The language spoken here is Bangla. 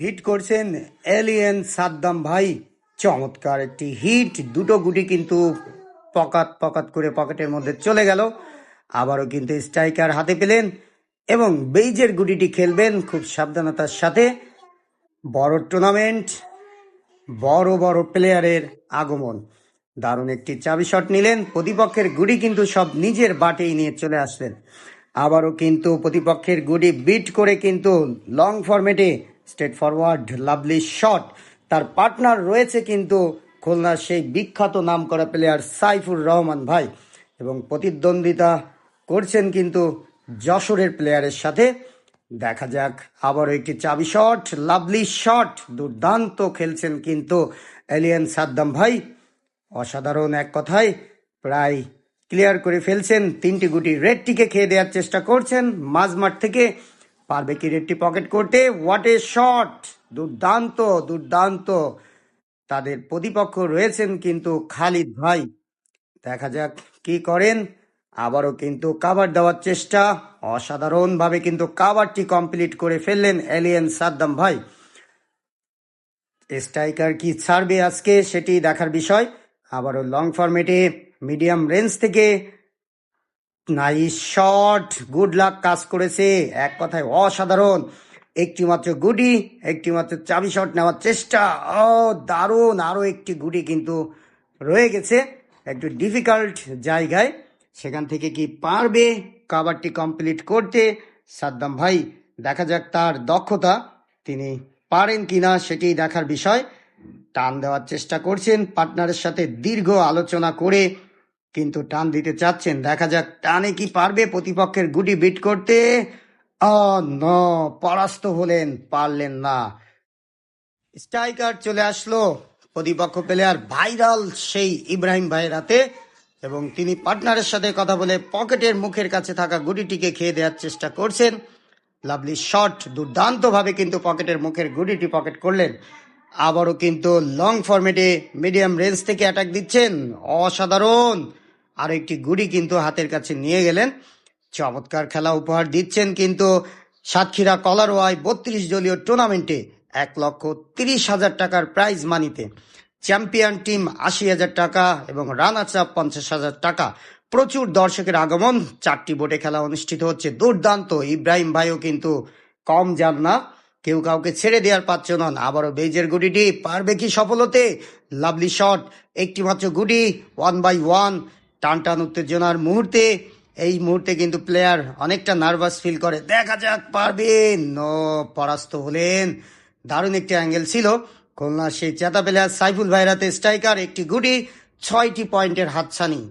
হিট করছেন এলিয়েন সাদ্দাম ভাই। চমৎকার একটি হিট, দুটো গুটি কিন্তু পকাত পকাত করে পকেটের মধ্যে চলে গেল। আবারও কিন্তু স্ট্রাইকার হাতে পেলেন এবং বেইজের গুটিটি খেলবেন খুব সাবধানতার সাথে। বড় টুর্নামেন্ট, বড় বড় প্লেয়ারের আগমন। দারুণ একটি চাবি শট নিলেন। প্রতিপক্ষের গুড়ি কিন্তু সব নিজের বাটেই নিয়ে চলে আসলেন। আবারও কিন্তু প্রতিপক্ষের গুড়ি বিট করে কিন্তু লং ফরম্যাটে স্ট্রেট ফরওয়ার্ড লাভলি শট তার পার্টনার রয়েছে কিন্তু খুলনার সেই বিখ্যাত নাম করা প্লেয়ার সাইফুর রহমান ভাই এবং প্রতিদ্বন্দ্বিতা করছেন কিন্তু যশোরের প্লেয়ারের সাথে। দেখা যাক, আবারও একটি চাবি শট লাভলি শট দুর্দান্ত খেলছেন কিন্তু এলিয়ান সাদ্দাম ভাই। অসাধারণ এক কথায় প্রায় ক্লিয়ার করে ফেলছেন, তিনটি গুটি রেডটিকে খেয়ে দেওয়ার চেষ্টা করছেন। মাঝমাঠ থেকে পারবে কি রেডটি পকেট করতে? হোয়াট এ শট দুর্দান্ত দুর্দান্ত। তাদের প্রতিপক্ষ রয়েছেন কিন্তু খালিদ ভাই। দেখা যাক কি করেন। আবারও কিন্তু কাভার দেওয়ার চেষ্টা। অসাধারণভাবে কিন্তু কাভারটি কমপ্লিট করে ফেললেন এলিয়েন সাদ্দাম ভাই। স্ট্রাইকার কি ছাড়বে আজকে সেটি দেখার বিষয়। আবারও লং ফরম্যাটে মিডিয়াম রেঞ্জ থেকে নাইস শট গুড লাক কাজ করেছে। এক কথায় অসাধারণ। একটি মাত্র গুডি একটি মাত্র চাবি শট নেওয়ার চেষ্টা। ও, দারুণ। আরও একটি গুডি কিন্তু রয়ে গেছে একটু ডিফিকাল্ট জায়গায়। সেখান থেকে কি পারবে কাবারটি কমপ্লিট করতে? সাদ্দাম ভাই, দেখা যাক তার দক্ষতা। তিনি পারেন কিনা সেটি দেখার বিষয়। টান দেওয়ার চেষ্টা করছেন। পার্টনারের সাথে দীর্ঘ আলোচনা করে কিন্তু টান দিতে চাচ্ছেন। দেখা যাক টানে কি পারবে প্রতিপক্ষের গুটি বিট করতে। পরাস্ত হলেন, পারলেন না। স্ট্রাইকার চলে আসলো প্রতিপক্ষ প্লেয়ার ভাইরাল সেই ইব্রাহিম ভাইয়ের হাতে এবং তিনি পার্টনারের সাথে কথা বলে পকেটের মুখের কাছে থাকা গুটিটিকে খেয়ে দেওয়ার চেষ্টা করছেন। লাভলি শট দুর্দান্তভাবে কিন্তু পকেটের মুখের গুটিটি পকেট করলেন। আবারও কিন্তু লং ফরম্যাটে মিডিয়াম রেঞ্জ থেকে অ্যাটাক দিচ্ছেন। অসাধারণ! আর একটি গুড়ি কিন্তু হাতের কাছে নিয়ে গেলেন। চমৎকার খেলা উপহার দিচ্ছেন কিন্তু সাতক্ষীরা কলারোয়ায় বত্রিশ দলীয় টুর্নামেন্টে এক লক্ষ তিরিশ হাজার টাকার প্রাইজ মানিতে চ্যাম্পিয়ন টিম আশি হাজার টাকা এবং রানার্স আপ পঞ্চাশ হাজার টাকা। প্রচুর দর্শকের আগমন, চারটি বোটে খেলা অনুষ্ঠিত হচ্ছে। দুর্দান্ত, ইব্রাহিম ভাইও কিন্তু কম যান না। কেউ কাউকে ছেড়ে দেওয়ার পাত্র নন। আবারও বেজের গুটিটি পারবে কি সফল হতে লাভলি শট একটি মাত্র গুটি ওয়ান বাই ওয়ান টান টান উত্তেজনার মুহূর্তে, এই মুহূর্তে কিন্তু প্লেয়ার অনেকটা নার্ভাস ফিল করে। দেখা যাক, পারবেন। নো পরাস্ত হলেন। দারুণ একটি অ্যাঙ্গেল ছিল। খুলনা সেই চেতা প্লেয়ার সাইফুল ভাইরাতে স্ট্রাইকার একটি গুটি, ছয়টি পয়েন্টের হাতছানি।